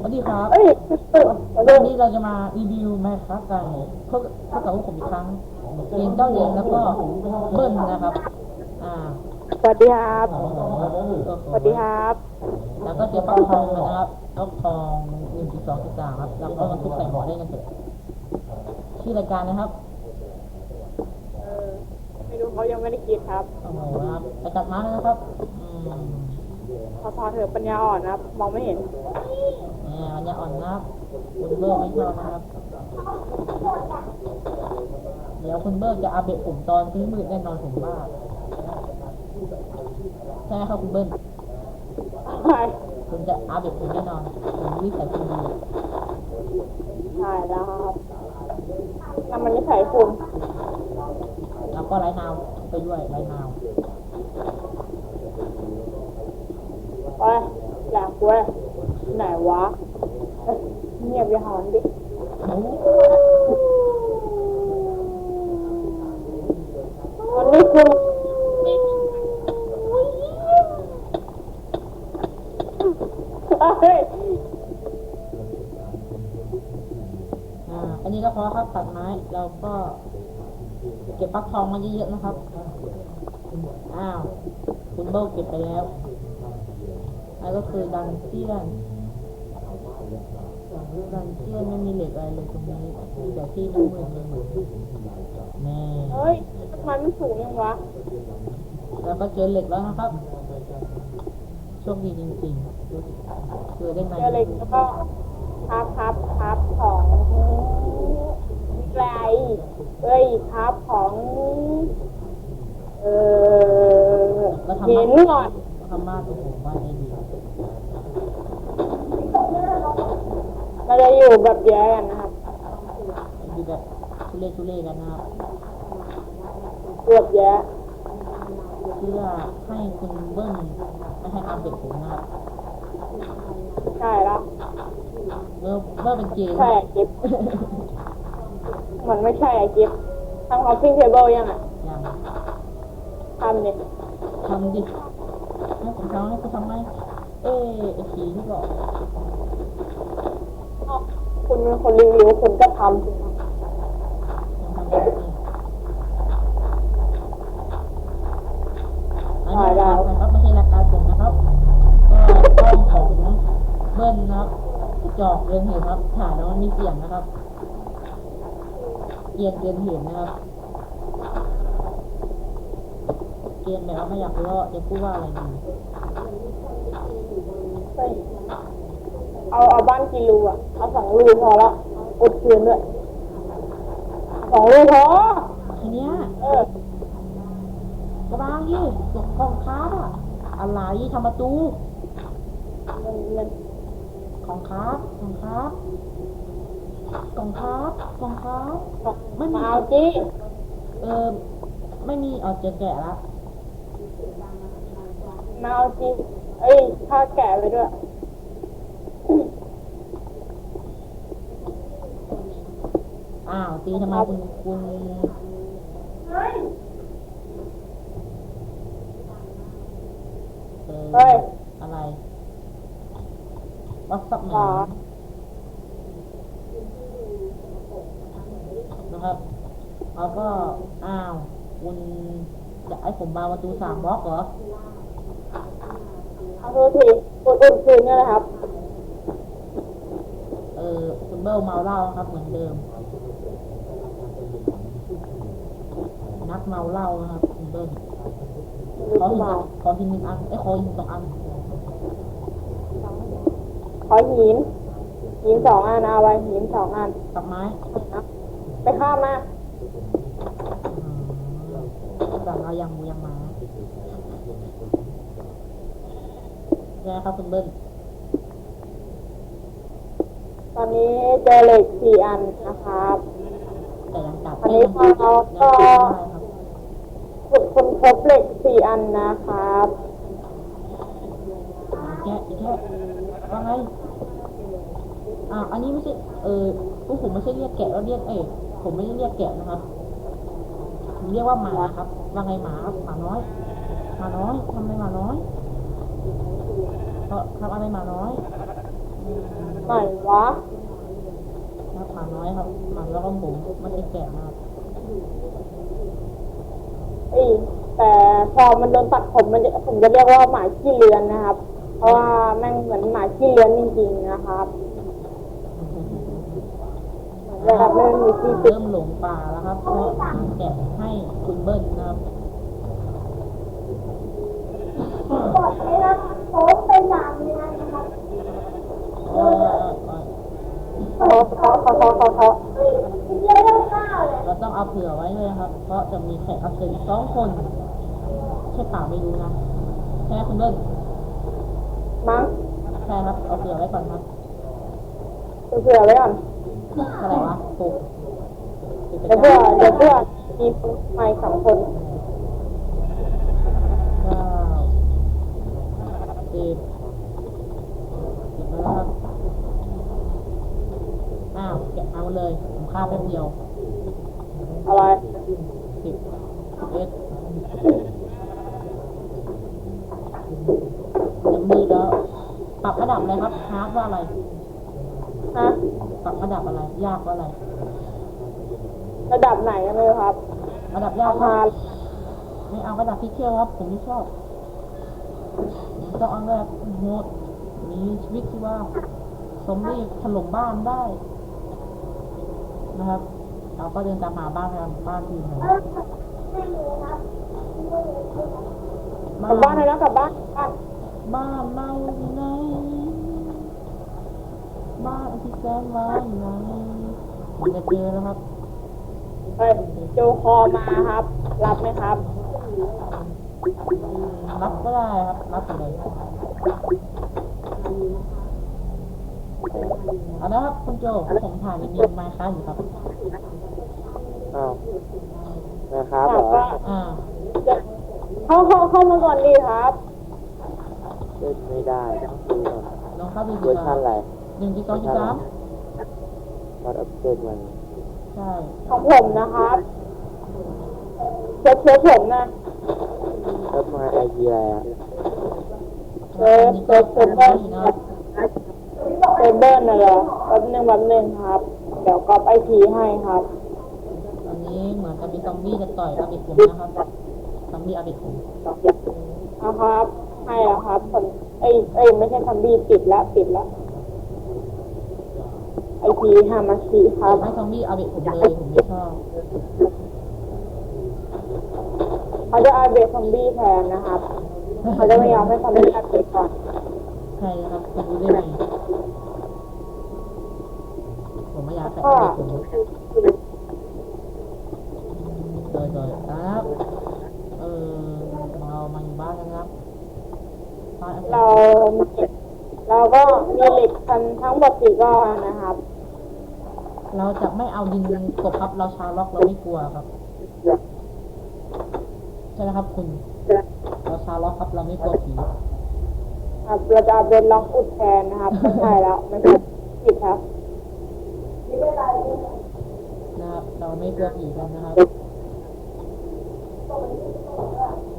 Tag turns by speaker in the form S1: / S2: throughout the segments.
S1: สวัสดีครับ
S2: เอ้ยเอ้ย
S1: วันนี้เราจะมารีวิวแมคครับกันพบพบกับพวกผมอีกครั้งเกมเจ้าเดนแล้วก็เบิ้ลนะครับ อ่า
S2: สวัสดีครับ สวัสดีครับ
S1: แล้วก็เจอปักทองกันนะครับปักทองหนึ่งจุดสองจุดสามครับ แล้วก็มันทุกใส่หมอได้กันเถอะชื่อรายการนะครับ
S2: เออไม่รู้เขายังไม่ได้คิดครับ
S1: โอ้โหนะครับไปตัดมาแล้วนะครับ อืม
S2: พอพอเถอะปัญญาอ่อนนะครับ มองไม่เห็น
S1: เนี่ยอันนี้อ่อนนะครับคุณเบิร์ไม่ชอบนะครับ เดี๋ยวคุณเบิร์จะอาเบะผมตอนที่มืดแน่นอนผมว่าใช่ไหมครับคุณเบิร์
S2: ใช่
S1: คุณจะอาเบะผมแน่นอนผมวิสัยคุณดี
S2: ใช่แล้วครับทำมันนิสัยคุณ
S1: แล้วก็ไลน์นาวไปด้วยไลน์นาว
S2: โอ้ยแหลกเว้ยไหนวะเงียบอย่าหอนดิ
S1: โอ้โห
S2: มันนี่คือเฮ้ย
S1: อ่า อันนี้ก็พอครับตัดไม้เราก็เก็บฟักทองมาเยอะๆนะครับ อ้าว คุณเบิร์เก็บไปแล้ว นั่นก็คือดันเจียนดันเจียนไม่มีเหล็กอะไรเลยตรงนี้มีแต่ที่มืดๆเลยแน่
S2: เฮ้ยมันมันสูงยังวะ
S1: แล้วก็เจอเหล็กแล้วนะครับโชคดีจริงๆเจอได้ไหม
S2: เจอเหล็กแล้วก็พับพับพับของไรเอ้ยพับของ เออ
S1: ก็ทำ
S2: เห็น
S1: มา
S2: ก่อน
S1: ทำมาตัวผมว่าได้ดี
S2: เราจะอยู่แบบเดียวกันนะครับ
S1: ดีแบบทุเรศทุเรศกันนะครับ
S2: เกือบแย่
S1: เพื่อให้คุณเบิ้ลไม่ให้อาเบ็ดผมนะครับ
S2: ใช่แล้ว
S1: เมื่อเมื่อเป็นเกม
S2: ใช่ไอ้กิฟมันไม่ใช่ไอ้กิฟทำคอฟฟิ้งเทเบิลยังอะ
S1: ยัง
S2: ทำเนี่ย
S1: ทำดิให้ผมทำให้คุณทำไหมเอ๊ะไอ้ผีที่บอก
S2: คุณ เป็นคนรีวิวคุณก็ทำสิครับ
S1: ยังทำไหมอันนี้นะครับไม่ใช่รายการผมนะครับ ก็ช่องของเบิ้ลนะครับจอกเรื่องเหตุครับถ่ายแล้วมันมีเสียงนะครับเกรียนเกินเหตุนะครับเกรียนแบบว่าไม่อยากรู้ว่าจะพูดว่าอะไรดี
S2: เฮ้ยเอาเอาบ้านกี่รูอะ เอาสองรูพอละอุดคืนด้วยสองรูพอ
S1: ทีเนี้ย
S2: เออ
S1: กระบางยี่กกองค้าบอะอะไรทำประตู
S2: มันมัน
S1: ของครับของครับกองครับกองครับไม่มี
S2: มาเอาจี
S1: เออไม่มีเอาเจอแกะละ
S2: มาเอาจีเอ้ยถ้าแกะไปด้วย
S1: อ้าวตีทำไมคุณคุณเอ
S2: เฮ้
S1: อยอะไรวัดสับหนา
S2: อ
S1: นะครับแล้วก็ อ้าว คุณอยากให้ผมมาประตูสามบล็อกเหรอ
S2: เอาโทษทีอุดอุดคืนเนี่ยแหละครับ
S1: เออ คุณเบิลเมาเหล้าครับเหมือนเดิม นัก เมาเหล้านะครับคุณเบิลขอหิน
S2: เมา
S1: ขอหินหนึ่งอันไอ้ยขอหินสองอัน
S2: ขอหิน หินสองอันเอาไว้หินสองอัน
S1: ตับไม้
S2: นะไปข้ามมา
S1: อืมสั่งเอายางหมูยางหมาใช่ครับคุณเบิล
S2: ตอนนี้เจอเหล็กสี่อันนะครับ
S1: แต่ยังจับ
S2: อันนี้พอเรา
S1: ยัง
S2: ก็
S1: จับไม่ได้ครับ
S2: ขุดคนพบเหล็กสี่อันนะครับ
S1: อีกแค่อีกแค่ว่าไงอ่าอันนี้ไม่ใช่ เออพวกผมไม่ใช่เรียกแกะแล้วเรียกเอ้ยผมไม่ได้เรียกแกะนะครับ ผมเรียกว่าหมาครับ ว่าไงหมาครับหมาน้อย หมาน้อยทำอะไรหมาน้อยเพราะทำอะไรหมาน้อย
S2: มไหนวะ
S1: ครับหมาน้อยครับหมาแล้วก็หมูไม่ใช่แกะนะครับ
S2: เอ้ยแต่พอมันโดนตัดผมมันจะผมจะเรียกว่าหมาขี้เลือนนะครับ เพราะว่าแม่งเหมือนหมาขี้เลือนจริงๆนะครับเหมือนแบบไม่มีที่ติด
S1: เริ่มหลงป่าแล้วครับเพราะหาแกะให้คุณเบิ้ลนะครับ
S3: กดเลยนะโค้งไปสามเดือนนะครับ
S1: เออเออ
S2: เขาเขาเขาเขา
S3: เลย
S1: เราต้องเอาเผื่อไว้เลยครับ เพราะจะมีแขกรับเชิญอีกสองคนใช่เปล่าไม่รู้นะใช่ไหมคุณเบิ้ล
S2: มั้ง
S1: ใช่ครับ เอาเผื่อไว้ก่อนครับ
S2: เผื่อไว้ก่อน
S1: เท่าไหร่วะหกสิบ
S2: เดี๋ยวเพื่อเดี๋ยวเพื่อมีคนใหม่สองคน
S1: เก้าสิบสิบแล้วครับอ้าวแกะเอาเลยผมฆ่าแป๊บเดียว
S2: อะไร
S1: สิบสิบเอ็ดจะมือแล้วปรับระดับอะไรครับฮาร์ดว่าอะไร
S2: ฮะ
S1: ปรับระดับอะไร ยากว่าอะไร
S2: ระดับไหนกันเลยครับ
S1: ระดับยา
S2: เอา
S1: กครั
S2: มา
S1: บไม่เอาระดับที่เที่ยวครับผมไม่ชอบผมต้องเอาแบบโหดมีชีวิตที่ว่าสมนี่ถล่มบ้านได้นะครับ เราก็เดินตามหาบ้านกันบ้านที่ไหน
S3: ไม่มีครับ
S2: กลับบ้านเลยนะกลับบ้านบ้าน
S1: บ้านเราอยู่ไหนบ้านที่แสนหวานไหนมันจะเจอแล้วครับ
S2: เฮ้ยโจคอมาครับ รับไหมครับ
S1: รับก็ได้ครับ รับไปเลยเอาละครับคุณโจผมถ่ายมีมีไมค์ค้าอยู่ครับ
S4: อ้าวนะครับ
S2: ถา
S4: เหร
S2: ม
S4: อ
S2: ว่า
S1: อ่า
S2: จะเข้าเข้าเข้ามาก่อนดีครับ
S4: เล่นไม่ได้ต้องดูก่อน
S1: ลองเข้าดู
S4: เว
S1: ดี
S4: อร์
S1: ก
S4: ชั
S1: ว่าน
S4: อะไร
S1: หนึ่งจุดสองจุดสาม
S4: วัดอัปเดตมัน
S1: ใช่
S2: ของผมนะครับเช็คเช็คผมนะ
S4: แล้วมาไอเดียอะไรอะ
S2: เช็คเช็คเช็ค เบิ้ลเช็คเบิ้ลน่ะเหรอแป๊บหนึงแป๊บหนึงครับ เดี๋ยวกรอบไอทีให้ครับ
S1: ตอนนี้เหมือนจะมีซอมบี้จะต่อยอาเบะผมนะครับซอมบี้อาเบะผม
S2: นะครับ ให้แล้วครับคนเอ้ยเอ้ยไม่ใช่คัมบี้ปิดละปิดละไอทีฮามาชิค
S1: อ
S2: รั
S1: ยา
S2: บ
S1: กให้ซอมบี้อาเบะผมเลยผมไม่ชอบ
S2: เขาจะเอาเบสซอมบี้แทนนะครับ เขาจะไม่ยอมให้ซอมบี้อัดเบสก่อน
S1: ใช่นะครับคุณรู้ได้ไง ผมไม่อยากแตะอาเบะผมโดยโดยครับเออเรามาอยู่บ้านกันครับบ้านอา
S2: เราเราก็มีเหล็กกันทั้งหมดสี่ก้อนนะครับ
S1: เราจะไม่เอาดินกบครับ เราชาวล็อกเราไม่กลัวครับใช่ไหมครับคุณ เราชาวล็อกครับเราไม่กลัวผี
S2: ครับเราจะเอาเบนล็อกอุดแทนนะครับไม่ใช่แล้วไม่ใช่ผิดครับ
S1: นะครับ เราไม่กลัวผีกันนะครับ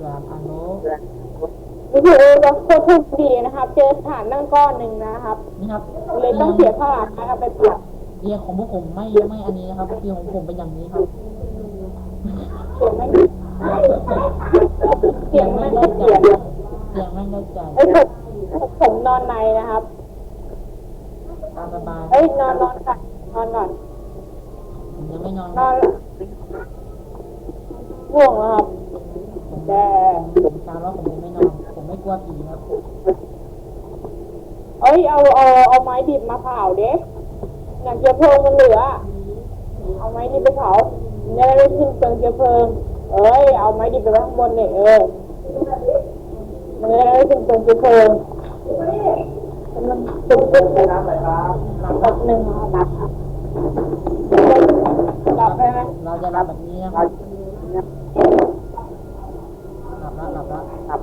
S1: รามอาโน
S2: นี่คือเราโคตรทุกดีนะครับ เจอฐานนั่งก้อนหนึ่งนะครับ
S1: นี่ครับ
S2: เลยต้องเสียค่าอาหารเอาไปเปลี่ยน
S1: เรียงของพวกผมไม่ไม่อันนี้นะครับเรียงของผมเป็นอย่างนี้ครับ
S2: เสียงไม่เสียงไม่ได้
S1: ใจ
S2: เสียง
S1: เสียงไม่ได้ใจ
S2: ไอ้ยผมผมนอนในนะครับ
S1: ตามสบาย
S2: เอ้ยนอนนอนก่อน นอนก่อน
S1: ผมยังไม่นอน
S2: นอนง่วงแล้วครับ
S1: ผม
S2: แต่
S1: ผมชาวล็อกผมยังไม่นอน ผมไม่กลัวผีครับ
S2: เอ้ยเอาเอาเอาไม้ดิบมาเผาเด็กอย่างเชื้อเพลิงมันเหลือ เอาไม้ดิบไปเผาจะได้ไม่สิ้นเปลืองเชื้อเพลิง เอ้ยเอาไม้ดิบไปไว้ข้างบนเนี่ยเออมันจะได้ไม่สิ้นเปลืองเชื้อเพลิง มันตุ้มตุ้มเลยนะแป๊บนึงครับหลับไปไหม
S1: เราจะรับแบบนี้นะครับหลับแล้วหลับแล้วหลับ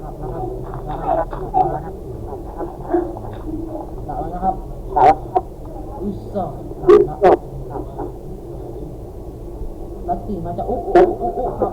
S1: หลับแล้วครับหลับแล้วหลับแล้วครับหลับแล้วครับอุ้ยสองหลับแล้วแล้วตื่นมาจะอุ๊อุ๊อุ๊อุ๊ครับ